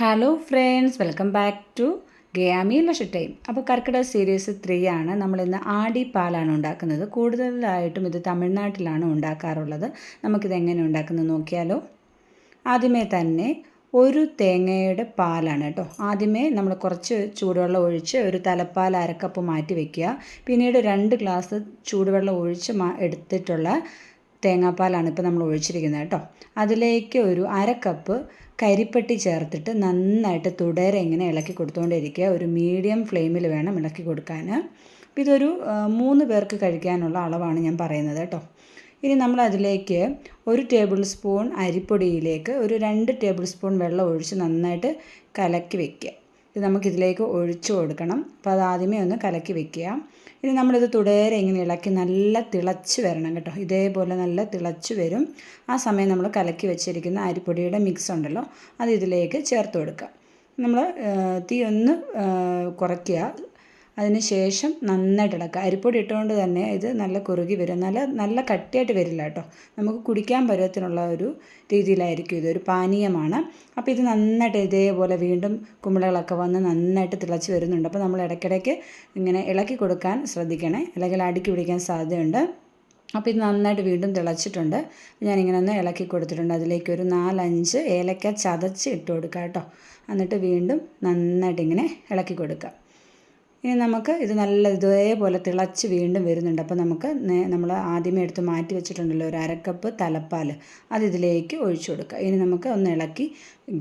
Hello friends welcome back to ഗയാമി ലഷ time അപ്പോൾ കർക്കിടക സീരീസ് ത്രീ ആണ്. നമ്മളിന്ന് ആടി പാലാണ് ഉണ്ടാക്കുന്നത്. കൂടുതലായിട്ടും ഇത് തമിഴ്നാട്ടിലാണ് ഉണ്ടാക്കാറുള്ളത്. നമുക്കിത് എങ്ങനെ ഉണ്ടാക്കുന്നത് നോക്കിയാലോ? ആദ്യമേ തന്നെ ഒരു തേങ്ങയുടെ പാലാണ് കേട്ടോ. ആദ്യമേ നമ്മൾ കുറച്ച് ചൂടുവെള്ളം ഒഴിച്ച് ഒരു തലപ്പാൽ അരക്കപ്പ് മാറ്റി വയ്ക്കുക പിന്നീട് രണ്ട് ഗ്ലാസ് ചൂടുവെള്ളം ഒഴിച്ച് മാ എടുത്തിട്ടുള്ള തേങ്ങാപ്പാലാണ് ഇപ്പോൾ നമ്മൾ ഒഴിച്ചിരിക്കുന്നത് കേട്ടോ. അതിലേക്ക് ഒരു അര കപ്പ് കരിപ്പെട്ടി ചേർത്തിട്ട് നന്നായിട്ട് തുടരെ ഇങ്ങനെ ഇളക്കി കൊടുത്തുകൊണ്ടിരിക്കുക ഒരു മീഡിയം ഫ്ലെയിമിൽ വേണം ഇളക്കി കൊടുക്കാൻ. ഇതൊരു മൂന്ന് പേർക്ക് കഴിക്കാനുള്ള അളവാണ് ഞാൻ പറയുന്നത് കേട്ടോ. ഇനി നമ്മൾ അതിലേക്ക് ഒരു ടേബിൾ സ്പൂൺ അരിപ്പൊടിയിലേക്ക് ഒരു രണ്ട് ടേബിൾ സ്പൂൺ വെള്ളം ഒഴിച്ച് നന്നായിട്ട് കലക്കി വെക്കുക. ഇത് നമുക്കിതിലേക്ക് ഒഴിച്ചു കൊടുക്കണം. അപ്പോൾ അത് ആദ്യമേ ഒന്ന് കലക്കി വെക്കുക. ഇനി നമ്മളിത് തുടരെ ഇങ്ങനെ ഇളക്കി നല്ല തിളച്ച് വരണം കേട്ടോ. ഇതേപോലെ നല്ല തിളച്ച് വരും. ആ സമയം നമ്മൾ കലക്കി വെച്ചിരിക്കുന്ന അരിപ്പൊടിയുടെ മിക്സ് ഉണ്ടല്ലോ അത് ഇതിലേക്ക് ചേർത്ത് കൊടുക്കുക. നമ്മൾ തീ ഒന്ന് കുറയ്ക്കുക. അതിന് ശേഷം നന്നായിട്ട് ഇളക്കുക. അരിപ്പൊടി ഇട്ടുകൊണ്ട് തന്നെ ഇത് നല്ല കുറുകി വരും. നല്ല നല്ല കട്ടിയായിട്ട് വരില്ല കേട്ടോ. നമുക്ക് കുടിക്കാൻ പരുവത്തിനുള്ള ഒരു രീതിയിലായിരിക്കും ഇത്. ഒരു പാനീയമാണ്. അപ്പോൾ ഇത് നന്നായിട്ട് ഇതേപോലെ വീണ്ടും കുമ്പളകളൊക്കെ വന്ന് നന്നായിട്ട് തിളച്ച് വരുന്നുണ്ട്. അപ്പോൾ നമ്മൾ ഇടയ്ക്കിടയ്ക്ക് ഇങ്ങനെ ഇളക്കി കൊടുക്കാൻ ശ്രദ്ധിക്കണേ. അല്ലെങ്കിൽ അടുക്കി പിടിക്കാൻ സാധ്യതയുണ്ട്. അപ്പോൾ ഇത് നന്നായിട്ട് വീണ്ടും തിളച്ചിട്ടുണ്ട്. ഞാനിങ്ങനെ ഒന്ന് ഇളക്കി കൊടുത്തിട്ടുണ്ട്. അതിലേക്ക് ഒരു നാലഞ്ച് ഏലക്ക ചതച്ച് ഇട്ട് കൊടുക്കുക കേട്ടോ. എന്നിട്ട് വീണ്ടും നന്നായിട്ട് ഇങ്ങനെ ഇളക്കി കൊടുക്കുക. ഇനി നമുക്ക് ഇത് നല്ല ഇതേപോലെ തിളച്ച് വീണ്ടും വരുന്നുണ്ട്. അപ്പോൾ നമുക്ക് നമ്മൾ ആദ്യമേ എടുത്ത് മാറ്റി വെച്ചിട്ടുണ്ടല്ലോ ഒരു അരക്കപ്പ് തലപ്പാൽ അത് ഇതിലേക്ക് ഒഴിച്ചു കൊടുക്കുക. ഇനി നമുക്ക് ഒന്ന് ഇളക്കി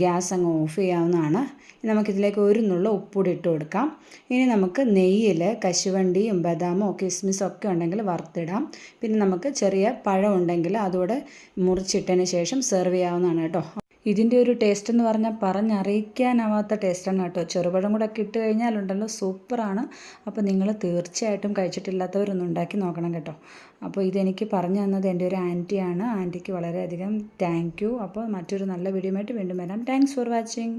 ഗ്യാസ് അങ്ങ് ഓഫ് ചെയ്യാവുന്നതാണ്. നമുക്കിതിലേക്ക് ഒരു നുള്ള ഉപ്പുകൂടി ഇട്ട് കൊടുക്കാം. ഇനി നമുക്ക് നെയ്യിൽ കശുവണ്ടിയും ബദാമോ കിസ്മിസും ഒക്കെ ഉണ്ടെങ്കിൽ വറുത്തിടാം. പിന്നെ നമുക്ക് ചെറിയ പഴം ഉണ്ടെങ്കിൽ അതുകൂടെ മുറിച്ചിട്ടതിന് ശേഷം സെർവ് ചെയ്യാവുന്നതാണ് കേട്ടോ. ഇതിന്റെ ഒരു ടേസ്റ്റ് എന്ന് പറഞ്ഞാൽ പറഞ്ഞറിയിക്കാനാവാത്ത ടേസ്റ്റാണ് കേട്ടോ. ചെറുപഴം കൂടെ ഒക്കെ ഇട്ട് കഴിഞ്ഞാലുണ്ടല്ലോ സൂപ്പറാണ്. അപ്പോൾ നിങ്ങൾ തീർച്ചയായിട്ടും കഴിച്ചിട്ടില്ലാത്തവരൊന്നും ഉണ്ടാക്കി നോക്കണം കേട്ടോ. അപ്പോൾ ഇതെനിക്ക് പറഞ്ഞു തന്നത് എന്റെ ഒരു ആന്റിയാണ് ആന്റിക്ക് വളരെയധികം താങ്ക് യു അപ്പോൾ മറ്റൊരു നല്ല വീഡിയോ ആയിട്ട് വീണ്ടും വരാം. Thanks for watching